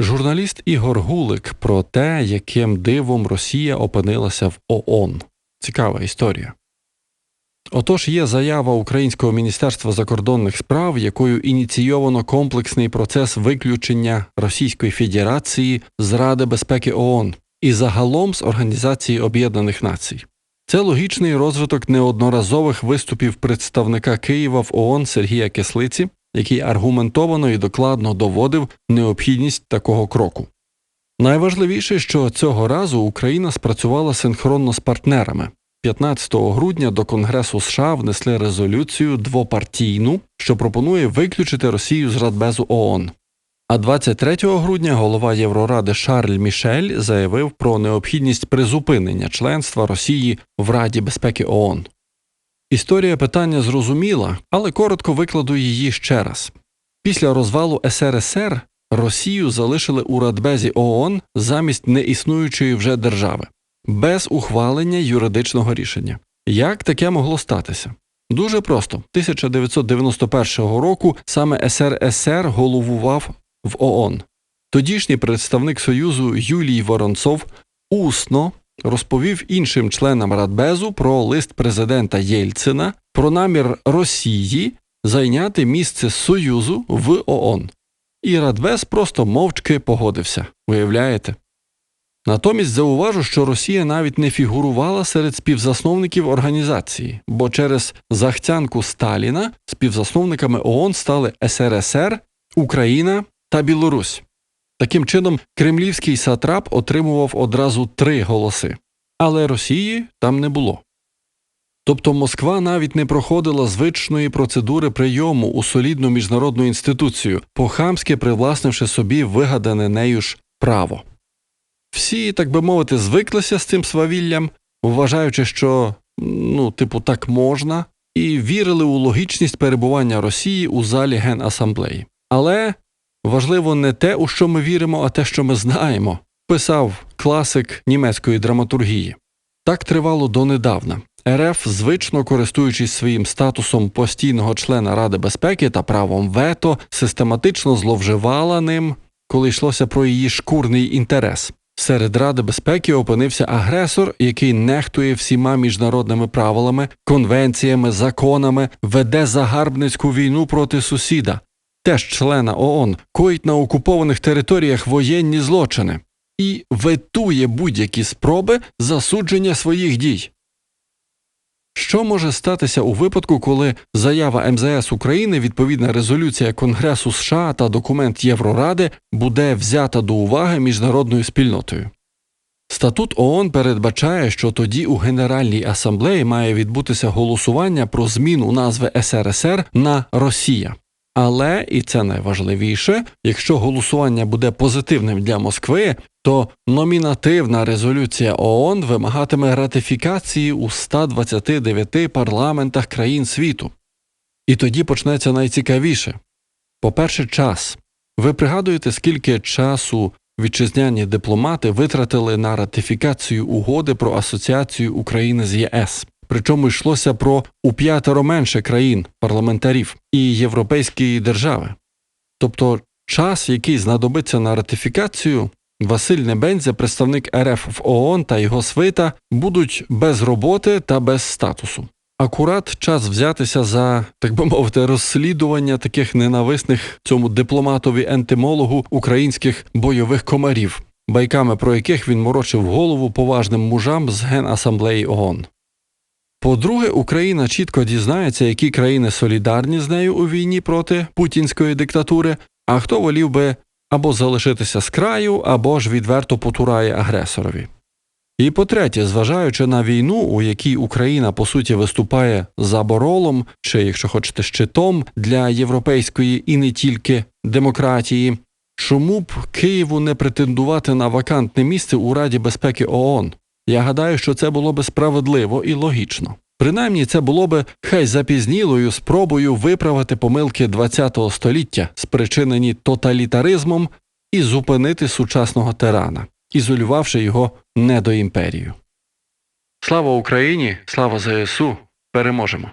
Журналіст Ігор Гулик про те, яким дивом Росія опинилася в ООН. Цікава історія. Отож, є заява Українського міністерства закордонних справ, якою ініційовано комплексний процес виключення Російської Федерації з Ради безпеки ООН і загалом з Організації Об'єднаних Націй. Це логічний розвиток неодноразових виступів представника Києва в ООН Сергія Кислиці, який аргументовано і докладно доводив необхідність такого кроку. Найважливіше, що цього разу Україна спрацювала синхронно з партнерами. 15 грудня до Конгресу США внесли резолюцію двопартійну, що пропонує виключити Росію з Радбезу ООН. А 23 грудня голова Євроради Шарль Мішель заявив про необхідність призупинення членства Росії в Раді безпеки ООН. Історія питання зрозуміла, але коротко викладу її ще раз. Після розвалу СРСР Росію залишили у Радбезі ООН замість неіснуючої вже держави, без ухвалення юридичного рішення. Як таке могло статися? Дуже просто 1991 року саме СРСР головував в ООН. Тодішній представник Союзу Юлій Воронцов усно розповів іншим членам Радбезу про лист президента Єльцина про намір Росії зайняти місце Союзу в ООН. І Радбез просто мовчки погодився. Уявляєте? Натомість зауважу, що Росія навіть не фігурувала серед співзасновників організації, бо через захтянку Сталіна співзасновниками ООН стали СРСР, Україна та Білорусь. Таким чином, кремлівський сатрап отримував одразу три голоси, але Росії там не було. Тобто Москва навіть не проходила звичної процедури прийому у солідну міжнародну інституцію, похамськи привласнивши собі вигадане нею ж право. Всі, так би мовити, звиклися з цим свавіллям, вважаючи, що ну, типу, так можна, і вірили у логічність перебування Росії у залі Генасамблеї. Але важливо не те, у що ми віримо, а те, що ми знаємо, писав класик німецької драматургії. Так тривало донедавна. РФ, звично користуючись своїм статусом постійного члена Ради безпеки та правом вето, систематично зловживала ним, коли йшлося про її шкурний інтерес. Серед Ради безпеки опинився агресор, який нехтує всіма міжнародними правилами, конвенціями, законами, веде загарбницьку війну проти сусіда, теж члена ООН, коїть на окупованих територіях воєнні злочини і ветує будь-які спроби засудження своїх дій. Що може статися у випадку, коли заява МЗС України, відповідна резолюція Конгресу США та документ Євроради буде взята до уваги міжнародною спільнотою? Статут ООН передбачає, що тоді у Генеральній асамблеї має відбутися голосування про зміну назви СРСР на Росія. Але, і це найважливіше, якщо голосування буде позитивним для Москви, то номінативна резолюція ООН вимагатиме ратифікації у 129 парламентах країн світу. І тоді почнеться найцікавіше. По-перше, час. Ви пригадуєте, скільки часу вітчизняні дипломати витратили на ратифікацію угоди про асоціацію України з ЄС? Причому йшлося про у п'ятеро менше країн, парламентарів і європейські держави. Тобто час, який знадобиться на ратифікацію, Василь Небензя, представник РФ в ООН та його свита, будуть без роботи та без статусу. Акурат час взятися за, так би мовити, розслідування таких ненависних цьому дипломатові ентимологу українських бойових комарів, байками про яких він морочив голову поважним мужам з Генасамблеї ООН. По-друге, Україна чітко дізнається, які країни солідарні з нею у війні проти путінської диктатури, а хто волів би або залишитися з краю, або ж відверто потурає агресорові. І по-третє, зважаючи на війну, у якій Україна по суті виступає заборолом, чи, якщо хочете, щитом для європейської і не тільки демократії, чому б Києву не претендувати на вакантне місце у Раді безпеки ООН? Я гадаю, що це було би справедливо і логічно. Принаймні, це було би хай запізнілою спробою виправити помилки ХХ століття, спричинені тоталітаризмом, і зупинити сучасного тирана, ізолювавши його недоімперію. Слава Україні! Слава ЗСУ! Переможемо!